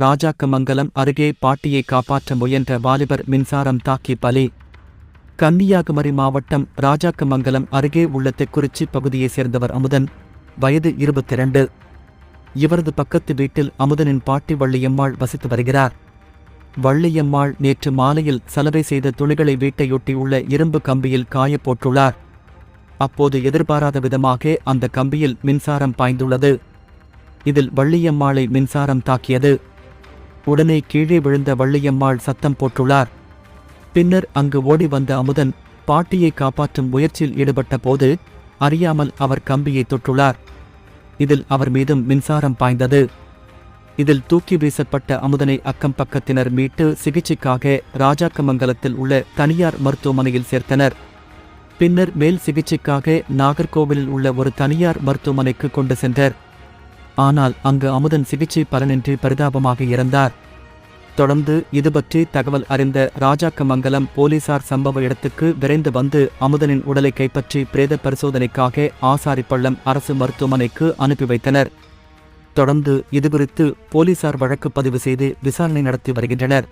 ராஜாக்கமங்கலம் அருகே பாட்டியை காப்பாற்ற முயன்ற வாலிபர் மின்சாரம் தாக்கி பலி. கன்னியாகுமரி மாவட்டம் ராஜாக்கமங்கலம் அருகே உள்ள தெக்குறிச்சி பகுதியைச் சேர்ந்தவர் அமுதன் வயது இருபத்தி இரண்டு இவரது பக்கத்து வீட்டில் அமுதனின் பாட்டி வள்ளியம்மாள் வசித்து வருகிறார். வள்ளியம்மாள் நேற்று மாலையில் சலவை செய்த துணிகளை வீட்டையொட்டியுள்ள இரும்பு கம்பியில் காயப் போட்டுள்ளார். அப்போது எதிர்பாராத விதமாக அந்த கம்பியில் மின்சாரம் பாய்ந்துள்ளது. இதில் வள்ளியம்மாளை மின்சாரம் தாக்கியது. உடனே கீழே விழுந்த வள்ளியம்மாள் சத்தம் போட்டுள்ளார். பின்னர் அங்கு ஓடி வந்த அமுதன் பாட்டியை காப்பாற்றும் முயற்சியில் ஈடுபட்ட போது அறியாமல் அவர் கம்பியை தொட்டுள்ளார். இதில் அவர் மீதும் மின்சாரம் பாய்ந்தது. இதில் தூக்கி வீசப்பட்ட அமுதனை அக்கம் பக்கத்தினர் மீட்டு சிகிச்சைக்காக ராஜாக்கமங்கலத்தில் உள்ள தனியார் மருத்துவமனையில் சேர்த்தனர். பின்னர் மேல் சிகிச்சைக்காக நாகர்கோவிலில் உள்ள ஒரு தனியார் மருத்துவமனைக்கு கொண்டு சென்றனர் ஆனால் அங்கு அமுதன் சிகிச்சை பலனின்றி பரிதாபமாக இறந்தார். தொடர்ந்து இதுபற்றி தகவல் அறிந்த ராஜாக்கமங்கலம் போலீசார் சம்பவ இடத்துக்கு விரைந்து வந்து அமுதனின் உடலை கைப்பற்றி பிரேத பரிசோதனைக்காக ஆசாரிப்பள்ளம் அரசு மருத்துவமனைக்கு அனுப்பி வைத்தனர். தொடர்ந்து இதுகுறித்து போலீசார் வழக்கு பதிவு செய்து விசாரணை நடத்தி வருகின்றனர்.